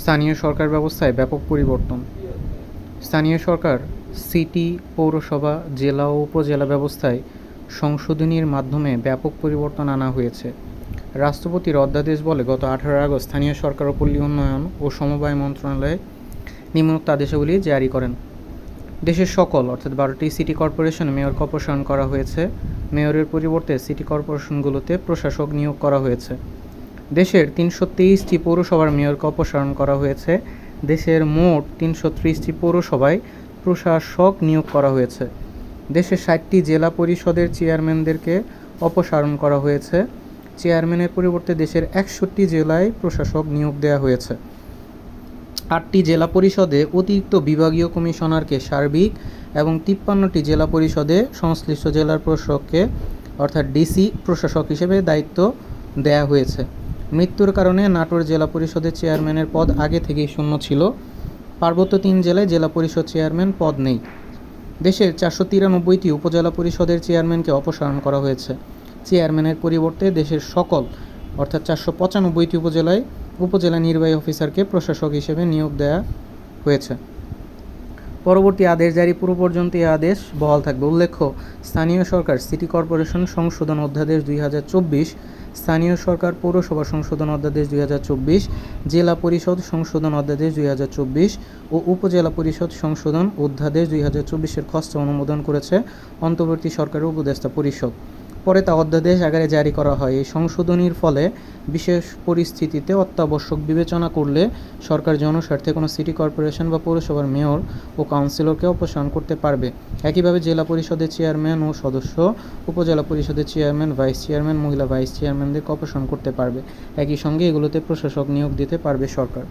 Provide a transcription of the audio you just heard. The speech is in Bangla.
স্থানীয় সরকার ব্যবস্থায় ব্যাপক পরিবর্তন। স্থানীয় সরকার, সিটি, পৌরসভা, জেলা ও উপজেলা ব্যবস্থায় সংশোধনীর মাধ্যমে ব্যাপক পরিবর্তন আনা হয়েছে। রাষ্ট্রপতির অধ্যাদেশ বলে, গত আঠারো আগস্ট স্থানীয় সরকার ও পল্লী উন্নয়ন ও সমবায় মন্ত্রণালয় নিম্নোক্ত আদেশাবলী জারি করেন। দেশের সকল, অর্থাৎ বারোটি সিটি কর্পোরেশনে মেয়রকে অপসারণ করা হয়েছে। মেয়রের পরিবর্তে সিটি কর্পোরেশনগুলোতে প্রশাসক নিয়োগ করা হয়েছে। দেশের তিনশো তেইশটি পৌরসভার মেয়রকে অপসারণ করা হয়েছে। দেশের মোট তিনশো ত্রিশটি পৌরসভায় প্রশাসক নিয়োগ করা হয়েছে। দেশের ষাটটি জেলা পরিষদের চেয়ারম্যানদেরকে অপসারণ করা হয়েছে। চেয়ারম্যানের পরিবর্তে দেশের একষট্টি জেলায় প্রশাসক নিয়োগ দেওয়া হয়েছে। আটটি জেলা পরিষদে অতিরিক্ত বিভাগীয় কমিশনারকে সার্বিক এবং তিপ্পান্নটি জেলা পরিষদে সংশ্লিষ্ট জেলার প্রশাসককে, অর্থাৎ ডিসি প্রশাসক হিসেবে দায়িত্ব দেয়া হয়েছে। মৃত্যুর কারণে নাটোর জেলা পরিষদের চেয়ারম্যানের পদ আগে থেকেই শূন্য ছিল। পার্বত্য তিন জেলায় জেলা পরিষদ চেয়ারম্যান পদ নেই। দেশের চারশো তিরানব্বইটি উপজেলা পরিষদের চেয়ারম্যানকে অপসারণ করা হয়েছে। চেয়ারম্যানের পরিবর্তে দেশের সকল, অর্থাৎ চারশো পঁচানব্বইটি উপজেলায় উপজেলা নির্বাহী অফিসারকে প্রশাসক হিসেবে নিয়োগ দেওয়া হয়েছে। পরবর্তী আদেশ জারি পূর্ব পর্যন্ত এই আদেশ বহাল থাকবে। উল্লেখ্য, স্থানীয় সরকার, সিটি কর্পোরেশন সংশোধন অধ্যাদেশ দুই হাজার চব্বিশ, স্থানীয় সরকার পৌরসভা সংশোধন অধ্যাদেশ দুই হাজার চব্বিশ, জেলা পরিষদ সংশোধন অধ্যাদেশ দুই হাজার চব্বিশ ও উপজেলা পরিষদ সংশোধন অধ্যাদেশ দুই হাজার চব্বিশের খসড়া অনুমোদন করেছে অন্তর্বর্তী সরকারের উপদেষ্টা পরিষদ। পরে তা অধ্যাদেশ আকারে জারি করা হয়। এই সংশোধনীর ফলে বিশেষ পরিস্থিতিতে অত্যাবশ্যক বিবেচনা করলে সরকার জনস্বার্থে কোনো সিটি কর্পোরেশন বা পৌরসভার মেয়র ও কাউন্সিলরকে অপসারণ করতে পারবে। একইভাবে জেলা পরিষদের চেয়ারম্যান ও সদস্য, উপজেলা পরিষদের চেয়ারম্যান, ভাইস চেয়ারম্যান, মহিলা ভাইস চেয়ারম্যানদেরকে অপসারণ করতে পারবে। একই সঙ্গে এগুলোতে প্রশাসক নিয়োগ দিতে পারবে সরকার।